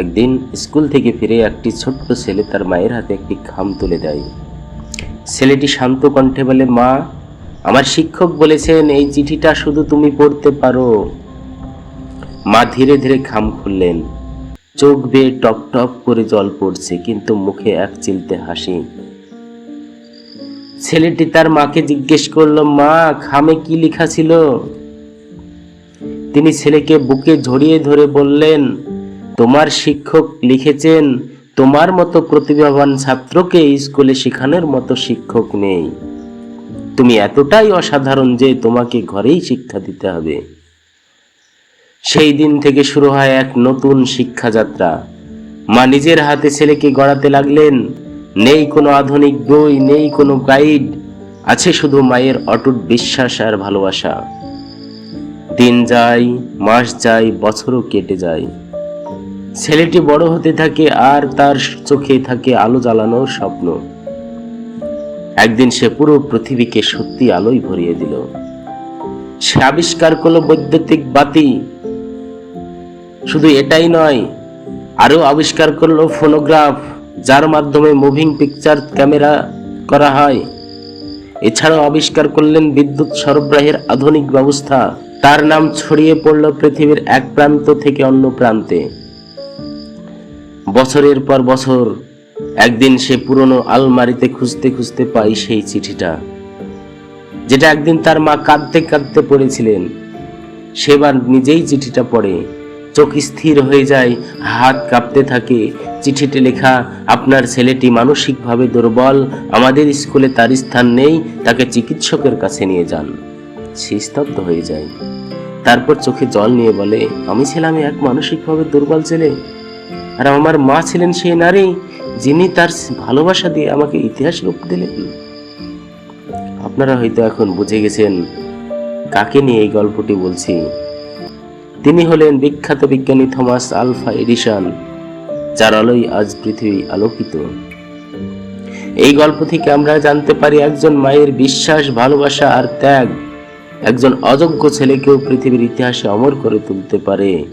একদিন স্কুল থেকে ফিরে একটি ছোট্ট ছেলে তার মায়ের হাতে একটি খাম তুলে দেয়। ছেলেটি শান্ত কণ্ঠে বলে, মা, আমার শিক্ষক বলেছেন এই চিঠিটা শুধু তুমি পড়তে পারো। মা ধীরে ধীরে খাম খুললেন। চোখ বেয়ে টপ টপ করে জল পড়ছে, কিন্তু মুখে এক চিলতে হাসি। ছেলেটি তার মাকে জিজ্ঞেস করল, মা, খামে কি লেখা ছিল? তিনি ছেলেকে বুকে জড়িয়ে ধরে বললেন তোমার শিক্ষক লিখেছেন, তোমার মতো প্রতিভাবান ছাত্রকে স্কুলে শেখানোর মতো শিক্ষক নেই। তুমি এতটাই অসাধারণ যে তোমাকে ঘরেই শিক্ষা দিতে হবে। সেই দিন থেকে শুরু হয় এক নতুন শিক্ষাযাত্রা। মা নিজের হাতে ছেলেকে গড়াতে লাগলেন। নেই কোনো আধুনিক বই, নেই কোনো গাইড, আছে শুধু মায়ের অটুট বিশ্বাস আর ভালোবাসা। দিন যায়, মাস যায়, বছরও কেটে যায়। ছেলেটি বড় হতে থাকে আর তার চোখে থাকে আলো জ্বালানোর স্বপ্ন। একদিন সে পুরো পৃথিবীকে সত্যি আলোয় ভরিয়ে দিল। সে আবিষ্কার করল বৈদ্যুতিক বাতি। শুধু এটাই নয়, আরও আবিষ্কার করল ফোনোগ্রাফ, যার মাধ্যমে মুভিং পিকচার ক্যামেরা করা হয়। এছাড়াও আবিষ্কার করলেন বিদ্যুৎ সরবরাহের আধুনিক ব্যবস্থা। তার নাম ছড়িয়ে পড়ল পৃথিবীর এক প্রান্ত থেকে অন্য প্রান্তে। বছরের পর বছর, একদিন সে পুরনো আলমারিতে খুঁজতে খুঁজতে পাই সেই চিঠিটা। যেটা একদিন তার মা কাঁদতে কাঁদতে পড়েছিলেন। সেবার নিজেই চিঠিটা পড়ে। চোখ স্থির হয়ে যায়, হাত কাঁপতে থাকে। চিঠিতে লেখা, আপনার ছেলেটি মানসিকভাবে দুর্বল, আমাদের স্কুলে তার স্থান নেই, তাকে চিকিৎসকের কাছে নিয়ে যান। সে স্তব্ধ হয়ে যায়। তারপর চোখে জল নিয়ে বলে, আমি ছিলাম এক মানসিকভাবে দুর্বল ছেলে। আর আমার মা ছিলেন সেই নারী যিনি তার ভালোবাসা দিয়ে আমাকে ইতিহাস রূপ দিলেন। আপনারা হয়তো এখন বুঝে গেছেন কাকে নিয়ে এই গল্পটি বলছি। তিনি হলেন বিখ্যাত বিজ্ঞানী থমাস আলফা এডিশন যার আলোয় আজ পৃথিবী আলোকিত। এই গল্প থেকে আমরা জানতে পারি একজন মায়ের বিশ্বাস, ভালোবাসা আর ত্যাগ। একজন অযোগ্য ছেলেকেও পৃথিবীর ইতিহাসে অমর করে তুলতে পারে।